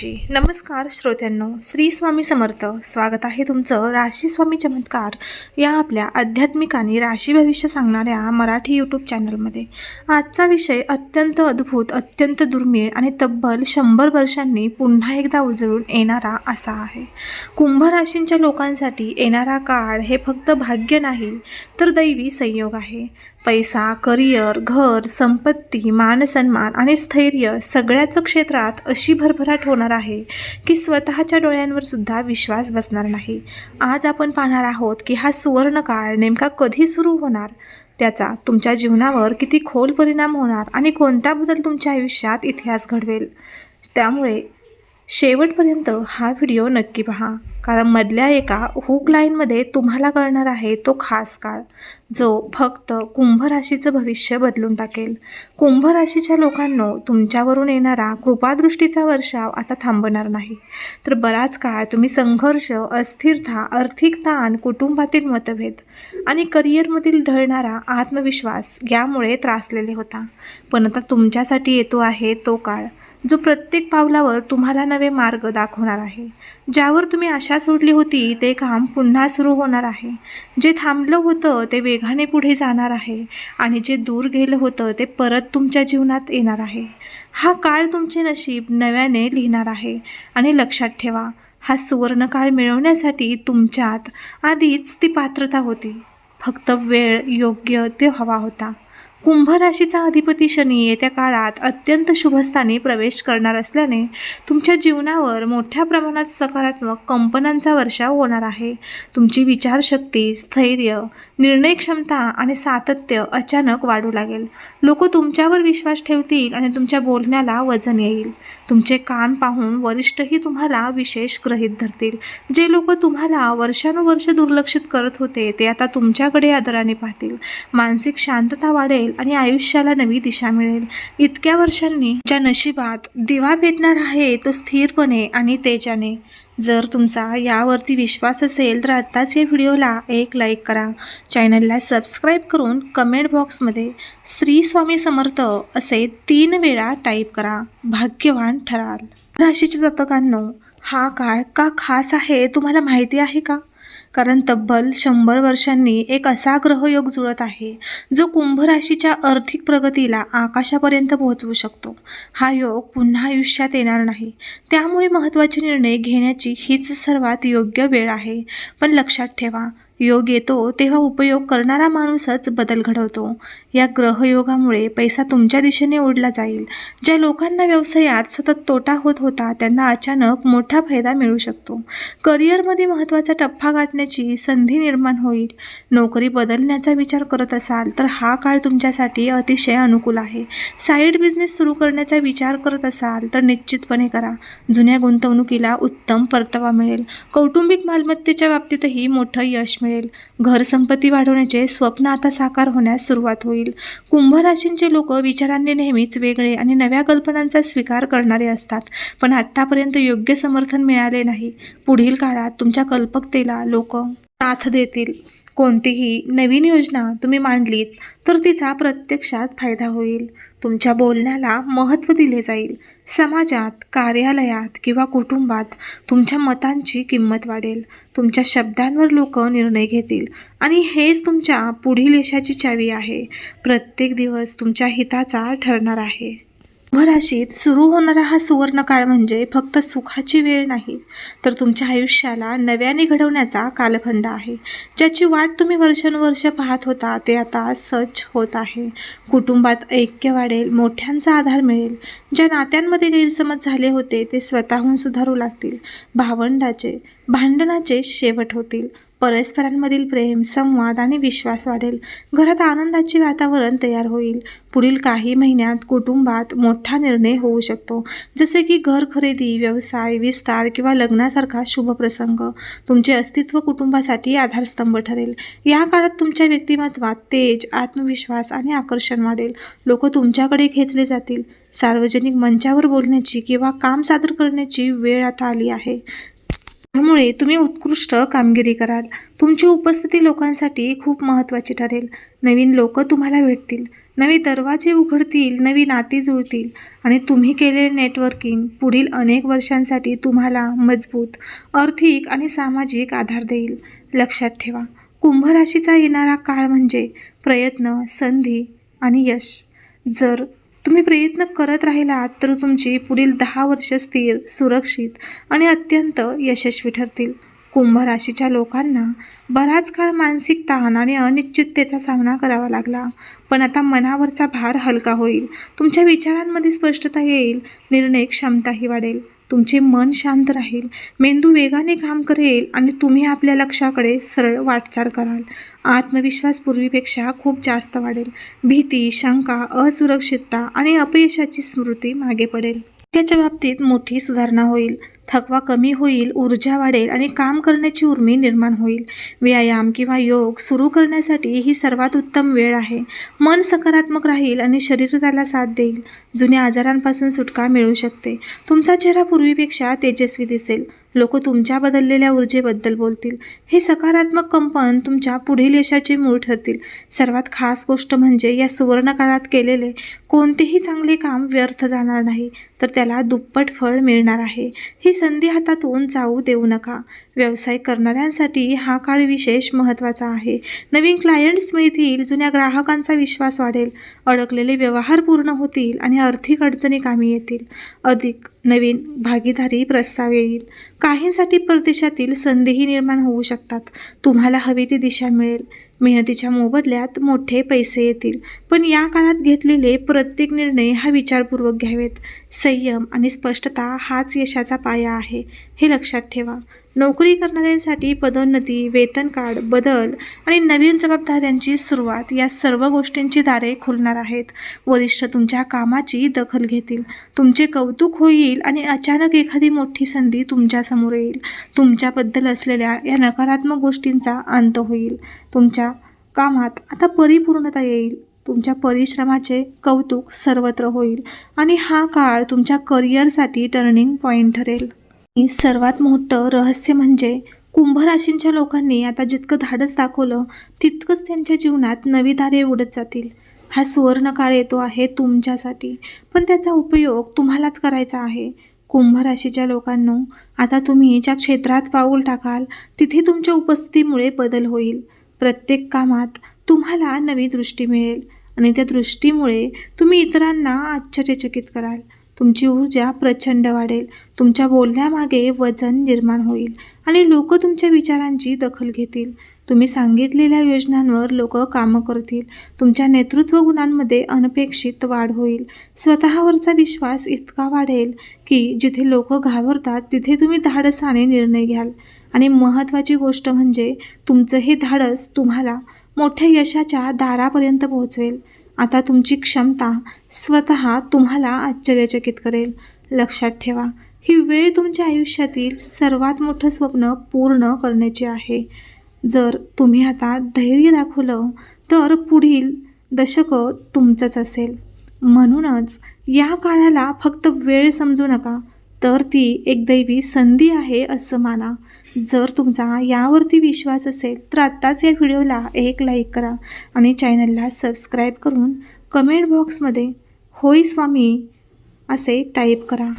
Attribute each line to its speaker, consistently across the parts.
Speaker 1: राशी नमस्कार श्रोत्यांनो. श्री स्वामी समर्थ. स्वागत आहे तुमचं राशी स्वामी चमत्कार या आपल्या आध्यात्मिक आणि राशी भविष्य सांगणाऱ्या मराठी यूट्यूब चॅनलमध्ये आजचा विषय अत्यंत अद्भुत अत्यंत दुर्मिळ आणि तब्बल शंभर वर्षांनी पुन्हा एकदा उजळून येणारा असा आहे. कुंभ राशींच्या लोकांसाठी येणारा काळ हे फक्त भाग्य नाही तर दैवी संयोग आहे. पैसा करिअर घर संपत्ती मानसन्मान आणि स्थैर्य सगळ्याच क्षेत्रात अशी भरभराट होणार आहे की स्वतःच्या डोळ्यांवर सुद्धा विश्वास बसणार नाही. आज आपण पाहणार आहोत की हा सुवर्णकाळ नेमका कधी सुरू होणार? त्याचा तुमच्या जीवनावर किती खोल परिणाम होणार आणि कोणता बदल तुमच्या आयुष्यात इतिहास घडवेल? त्यामुळे शेवटपर्यंत हा व्हिडिओ नक्की पहा. कारण मधल्या एका हुक लाईनमध्ये तुम्हाला कळणार आहे तो खास काळ जो फक्त कुंभ राशीचं भविष्य बदलून टाकेल. कुंभ राशीच्या लोकांनो तुमच्यावरून येणारा कृपादृष्टीचा वर्षाव आता थांबणार नाही. तर बराच काळ तुम्ही संघर्ष अस्थिरता आर्थिक ताण कुटुंबातील मतभेद आणि करिअरमधील ढळणारा आत्मविश्वास यामुळे त्रासलेले होता. पण आता तुमच्यासाठी येतो आहे तो काळ. जो प्रत्येक पावलावर तुम्हाला नवे मार्ग दाखवणार आहे. ज्यावर तुम्ही आशा सोडली होती ते काम पुन्हा सुरू होणार आहे. जे थांबलं होतं ते वेगाने पुढे जाणार आहे. आणि जे दूर गेलं होतं ते परत तुमच्या जीवनात येणार आहे. हा काळ तुमचे नशीब नव्याने लिहिणार आहे. आणि लक्षात ठेवा हा सुवर्णकाळ मिळवण्यासाठी तुमच्यात आधीच ती पात्रता होती. फक्त वेळ योग्य ते हवा होता. कुंभ राशीचा अधिपती शनी येत्या काळात अत्यंत शुभस्थानी प्रवेश करणार असल्याने तुमच्या जीवनावर मोठ्या प्रमाणात सकारात्मक कंपनांचा वर्षाव होणार आहे. तुमची विचारशक्ती स्थैर्य निर्णय क्षमता आणि सातत्य अचानक वाढू लागेल. लोक तुमच्यावर विश्वास ठेवतील आणि तुमच्या बोलण्याला वजन येईल. तुमचे कान पाहून वरिष्ठही तुम्हाला विशेष गृहीत धरतील. जे लोक तुम्हाला वर्षानुवर्ष दुर्लक्षित करत होते ते आता तुमच्याकडे आदराने पाहतील. मानसिक शांतता वाढेल आणि आयुष्याला नवी दिशा मिळेल. इतक्या वर्षांनी ज्या नशिबात दिवा भेटणार आहे तो स्थिरपणे आणि तेजाने. जर तुमचा यावरती विश्वास असेल तर आत्ताच या व्हिडिओला एक लाईक करा. चॅनलला सबस्क्राईब करून कमेंट बॉक्समध्ये श्री स्वामी समर्थ असे तीन वेळा टाईप करा. भाग्यवान ठराल. राशीच्या जातकांनो हा काळ का खास आहे तुम्हाला माहिती आहे का? कारण तब्बल शंभर वर्षांनी एक असा ग्रहयोग जुळत आहे जो कुंभ राशीच्या आर्थिक प्रगतीला आकाशापर्यंत पोहोचवू शकतो. हा योग पुन्हा आयुष्यात येणार नाही. त्यामुळे महत्त्वाचे निर्णय घेण्याची हीच सर्वात योग्य वेळ आहे. पण लक्षात ठेवा योग येतो तेव्हा उपयोग करणारा माणूसच बदल घडवतो. या ग्रहयोगामुळे पैसा तुमच्या दिशेने ओढला जाईल. ज्या लोकांना व्यवसायात सतत तोटा होत होता त्यांना अचानक मोठा फायदा मिळू शकतो. करिअरमध्ये महत्त्वाचा टप्पा गाठण्याची संधी निर्माण होईल. नोकरी बदलण्याचा विचार करत असाल तर हा काळ तुमच्यासाठी अतिशय अनुकूल आहे. साईड बिझनेस सुरू करण्याचा विचार करत असाल तर निश्चितपणे करा. जुन्या गुंतवणुकीला उत्तम परतावा मिळेल. कौटुंबिक मालमत्तेच्या बाबतीतही मोठं यश मिळेल. घर संपत्ती वाढवण्याचे स्वप्न आता साकार होण्यास सुरुवात होईल. कुंभ राशींचे लोक विचारांनी नेहमीच वेगळे आणि नव्या कल्पनांचा स्वीकार करणारे असतात पण आत्तापर्यंत योग्य समर्थन मिळाले नाही. पुढील काळात तुमच्या कल्पकतेला लोक साथ देतील. कोणतीही नवीन योजना तुम्ही मांडलीत तर तिचा प्रत्यक्षात फायदा होईल. तुमच्या बोलण्याला महत्त्व दिले जाईल. समाजात कार्यालयात किंवा कुटुंबात तुमच्या मतांची किंमत वाढेल. तुमच्या शब्दांवर लोक निर्णय घेतील. आणि हेच तुमच्या पुढील यशाची चावी आहे. प्रत्येक दिवस तुमच्या हिताचा ठरणार आहे. राशीत सुरू होणारा हा सुवर्ण काळ म्हणजे फक्त सुखाची वेळ नाही तर तुमच्या आयुष्याला नव्याने घडवण्याचा कालखंड आहे. ज्याची वाट तुम्ही वर्षानुवर्ष पाहत होता ते आता सच होत आहे. कुटुंबात ऐक्य वाढेल मोठ्यांचा आधार मिळेल. ज्या नात्यांमध्ये गैरसमज झाले होते ते स्वतःहून सुधारू लागतील. भावंडाचे भांडणाचे शेवट होतील. परस्परांमधील प्रेम संवाद आणि विश्वास वाढेल. घरात आनंदाचे वातावरण तयार होईल. पुढील काही महिन्यात कुटुंबात मोठा निर्णय होऊ शकतो. जसे की घर खरेदी व्यवसाय विस्तार किंवा लग्नासारखा शुभ प्रसंग. तुमचे अस्तित्व कुटुंबासाठी आधारस्तंभ ठरेल. या काळात तुमच्या व्यक्तिमत्वात तेज आत्मविश्वास आणि आकर्षण वाढेल. लोक तुमच्याकडे खेचले जातील. सार्वजनिक मंचावर बोलण्याची किंवा काम सादर करण्याची वेळ आता आली आहे. त्यामुळे तुम्ही उत्कृष्ट कामगिरी कराल. तुमची उपस्थिती लोकांसाठी खूप महत्त्वाची ठरेल. नवीन लोक तुम्हाला भेटतील. नवे दरवाजे उघडतील नवी नाती जुळतील आणि तुम्ही केलेले नेटवर्किंग पुढील अनेक वर्षांसाठी तुम्हाला मजबूत आर्थिक आणि सामाजिक आधार देईल. लक्षात ठेवा कुंभ राशीचा येणारा काळ म्हणजे प्रयत्न संधी आणि यश. जर तुम्ही प्रयत्न करत राहिलात तर तुमची पुढील दहा वर्ष स्थिर सुरक्षित आणि अत्यंत यशस्वी ठरतील. कुंभ राशीच्या लोकांना बराच काळ मानसिक ताण आणि अनिश्चिततेचा सामना करावा लागला. पण आता मनावरचा भार हलका होईल. तुमच्या विचारांमध्ये स्पष्टता येईल. निर्णय क्षमताही वाढेल. तुमचे मन शांत राहील. मेंदू वेगाने काम करेल आणि तुम्ही आपल्या लक्षाकडे सरळ वाटचाल कराल. आत्मविश्वास पूर्वीपेक्षा खूप जास्त वाढेल. भीती शंका असुरक्षितता आणि अपयशाची स्मृती मागे पडेल. त्याच्या बाबतीत मोठी सुधारणा होईल. थकवा कमी होईल ऊर्जा वाढेल आणि काम करण्याची उर्मी निर्माण होईल. व्यायाम किंवा योग सुरू करण्यासाठी ही सर्वात उत्तम वेळ आहे. मन सकारात्मक राहील आणि शरीर त्याला साथ देईल. जुन्या आजारांपासून सुटका मिळू शकते. तुमचा चेहरा पूर्वीपेक्षा तेजस्वी दिसेल. लोक तुमच्या बदललेल्या ऊर्जेबद्दल बोलतील. हे सकारात्मक कंपन तुमच्या पुढील यशाचे मूळ ठरतील. सर्वात खास गोष्ट म्हणजे या सुवर्णकाळात केलेले कोणतेही चांगले काम व्यर्थ जाणार नाही तर त्याला दुप्पट फळ मिळणार आहे. ही संधी हातातून जाऊ देऊ नका. व्यवसाय करणाऱ्यांसाठी हा काळ विशेष महत्त्वाचा आहे. नवीन क्लायंट्स मिळतील जुन्या ग्राहकांचा विश्वास वाढेल अडकलेले व्यवहार पूर्ण होतील आणि आर्थिक अडचणी कामी येतील. अधिक नवीन भागीदारी प्रस्ताव येईल. काहींसाठी परदेशातील संधीही निर्माण होऊ शकतात. तुम्हाला हवी ती दिशा मिळेल. मेहनतीच्या मोबदल्यात मोठे पैसे येतील. पण या काळात घेतलेले प्रत्येक निर्णय हा विचारपूर्वक घ्यावेत. संयम आणि स्पष्टता हाच यशाचा पाया आहे हे लक्षात ठेवा. नोकरी करणाऱ्यांसाठी पदोन्नती वेतन कार्ड बदल आणि नवीन जबाबदाऱ्यांची सुरुवात या सर्व गोष्टींची दारे खुलणार आहेत. वरिष्ठ तुमच्या कामाची दखल घेतील. तुमचे कौतुक होईल आणि अचानक एखादी मोठी संधी तुमच्यासमोर येईल. तुमच्याबद्दल असलेल्या या नकारात्मक गोष्टींचा अंत होईल. तुमच्या कामात आता परिपूर्णता येईल. तुमच्या परिश्रमाचे कौतुक सर्वत्र होईल आणि हा काळ तुमच्या करिअरसाठी टर्निंग पॉईंट ठरेल. सर्वात मोठं रहस्य म्हणजे कुंभ राशींच्या लोकांनी आता जितकं धाडस दाखवलं तितकंच त्यांच्या जीवनात नवी दारे उडत जातील. हा सुवर्णकाळ येतो आहे तुमच्यासाठी पण त्याचा उपयोग तुम्हालाच करायचा आहे. कुंभ राशीच्या लोकांनो आता तुम्ही ज्या क्षेत्रात पाऊल टाकाल तिथे तुमच्या उपस्थितीमुळे बदल होईल. प्रत्येक कामात तुम्हाला नवी दृष्टी मिळेल. आणि त्या दृष्टीमुळे तुम्ही इतरांना आश्चर्यचकित कराल. तुमची ऊर्जा प्रचंड वाढेल. तुमच्या बोलण्यामागे वजन निर्माण होईल. आणि लोक तुमच्या विचारांची दखल घेतील. तुम्ही सांगितलेल्या योजनांवर लोक कामं करतील. तुमच्या नेतृत्व गुणांमध्ये अनपेक्षित वाढ होईल. स्वतःवरचा विश्वास इतका वाढेल की जिथे लोक घाबरतात तिथे तुम्ही धाडसाने निर्णय घ्याल. आणि महत्त्वाची गोष्ट म्हणजे तुमचं हे धाडस तुम्हाला मोठ्या यशाच्या दारापर्यंत पोहोचवेल. आता तुमची क्षमता स्वतः तुम्हाला आश्चर्यचकित करेल. लक्षात ठेवा ही वेळ तुमच्या आयुष्यातील सर्वात मोठं स्वप्न पूर्ण करण्याची आहे. जर तुम्ही आता धैर्य दाखवलं तर पुढील दशकं तुमचंच असेल. म्हणूनच या काळाला फक्त वेळ समजू नका तर ती एक दैवी संधी आहे असं माना. जर तुमचा यावरती विश्वास असेल तर आत्ताच या व्हिडिओला एक लाईक करा आणि चॅनलला सबस्क्राईब करून कमेंट बॉक्समध्ये होय स्वामी असे टाईप करा.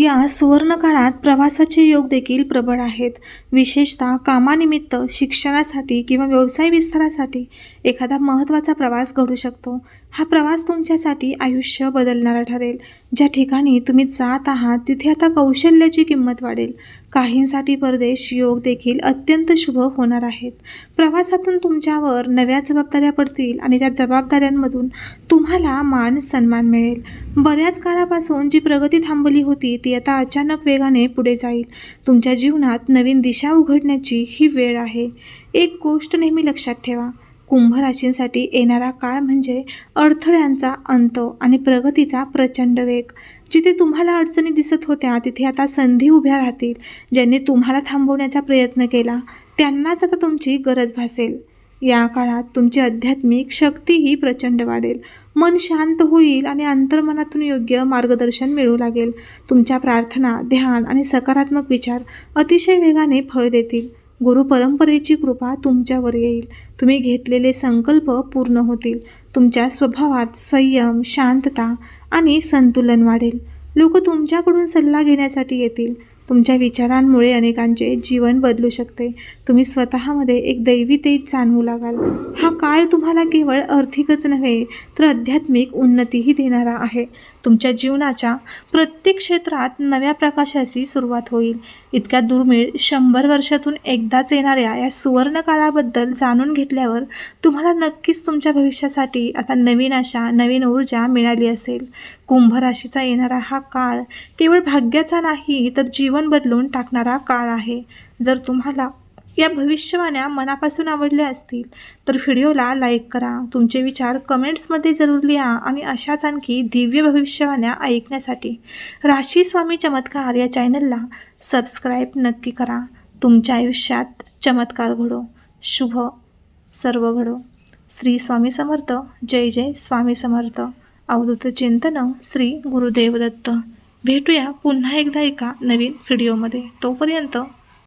Speaker 1: या सुवर्ण काळात प्रवासाचे योग देखील प्रबळ आहेत. विशेषतः कामानिमित्त शिक्षणासाठी किंवा व्यवसाय विस्तारासाठी एखादा महत्त्वाचा प्रवास घडू शकतो. हा प्रवास तुमच्यासाठी आयुष्य बदलणारा ठरेल. ज्या ठिकाणी तुम्ही जात आहात तिथे आता कौशल्याची किंमत वाढेल. काहींसाठी परदेश योग देखील अत्यंत शुभ होणार आहेत. प्रवासातून तुमच्यावर नव्या जबाबदाऱ्या पडतील आणि त्या जबाबदाऱ्यांमधून तुम्हाला मान सन्मान मिळेल. बऱ्याच काळापासून जी प्रगती थांबली होती ती आता अचानक वेगाने पुढे जाईल. तुमच्या जीवनात नवीन दिशा उघडण्याची ही वेळ आहे. एक गोष्ट नेहमी लक्षात ठेवा. कुंभराशींसाठी येणारा काळ म्हणजे अडथळ्यांचा अंत आणि प्रगतीचा प्रचंड वेग. जिथे तुम्हाला अडचणी दिसत होत्या तिथे आता संधी उभ्या राहतील ज्यांनी तुम्हाला थांबवण्याचा प्रयत्न केला त्यांनाच आता तुमची गरज भासेल. या काळात तुमची आध्यात्मिक शक्तीही प्रचंड वाढेल. मन शांत होईल आणि अंतर्मनातून योग्य मार्गदर्शन मिळू लागेल. तुमच्या प्रार्थना ध्यान आणि सकारात्मक विचार अतिशय वेगाने फळ देतील. गुरु परंपरेची कृपा तुमच्यावर येईल. तुम्ही घेतलेले संकल्प पूर्ण होतील. तुमच्या स्वभावात संयम शांतता आणि संतुलन वाढेल. लोक तुमच्याकडून सल्ला घेण्यासाठी येतील. तुमच्या विचारांमुळे अनेकांचे जीवन बदलू शकते. तुम्ही स्वतःमध्ये एक दैवी तेज जाणवू लागाल. हा काळ तुम्हाला केवळ आर्थिकच नव्हे तर आध्यात्मिक उन्नतीही देणारा आहे. तुमच्या जीवनाच्या प्रत्येक क्षेत्रात नव्या प्रकाशाची सुरुवात होईल. इतक्या दुर्मिळ शंभर वर्षातून एकदाच येणाऱ्या या सुवर्ण काळाबद्दल जाणून घेतल्यावर तुम्हाला नक्कीच तुमच्या भविष्यासाठी आता नवीन आशा नवीन ऊर्जा मिळाली असेल. कुंभ राशीचा येणारा हा काळ केवळ भाग्याचा नाही तर जीवन बदलून टाकणारा काळ आहे. जर तुम्हाला या भविष्यवाण्या मनापासून आवडल्या असतील तर व्हिडिओला लाईक करा. तुमचे विचार कमेंट्समध्ये जरूर लिहा आणि अशाच आणखी दिव्य भविष्यवाण्या ऐकण्यासाठी राशी स्वामी चमत्कार या चॅनलला सबस्क्राईब नक्की करा. तुमच्या आयुष्यात चमत्कार घडो. शुभ सर्व घडो. श्री स्वामी समर्थ. जय जय स्वामी समर्थ. अवधूत चिंतन श्री गुरुदेवदत्त. भेटूया पुन्हा एकदा एका नवीन व्हिडिओमध्ये. तोपर्यंत